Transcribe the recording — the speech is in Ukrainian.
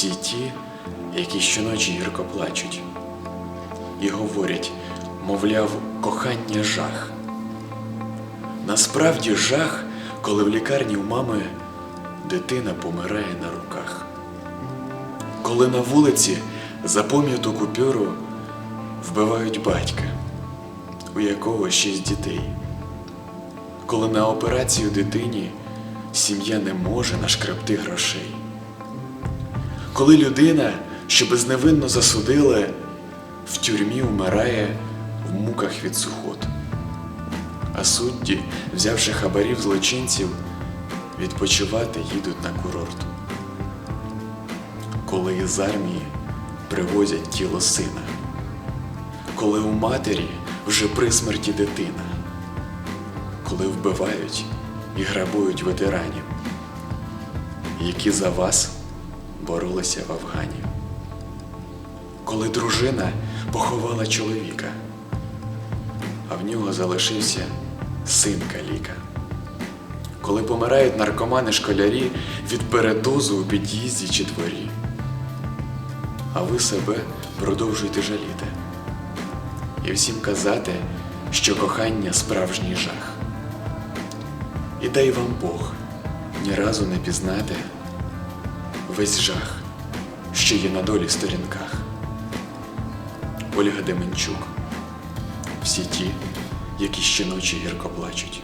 всі ті, які щоночі гірко плачуть, і говорять, мовляв, кохання жах. Насправді жах, коли в лікарні у мами дитина помирає на руках. Коли на вулиці за пом'яту купюру вбивають батька, у якого шість дітей. Коли на операцію дитині сім'я не може нашкрабти грошей. Коли людина, що безневинно засудили, в тюрмі вмирає в муках від сухот. А судді, взявши хабарів злочинців, відпочивати їдуть на курорт. Коли із армії привозять тіло сина, коли у матері вже при смерті дитина, коли вбивають і грабують ветеранів, які за вас боролися в Афгані, коли дружина поховала чоловіка, а в нього залишився син каліка. Коли помирають наркомани школярі від передозу у під'їзді чи дворі, а ви себе продовжуєте жаліти. І всім казати, що кохання справжній жах. І дай вам Бог ні разу не пізнати весь жах, що є на долі сторінках. Ольга Деменчук. Всі ті, які щоночі гірко плачуть.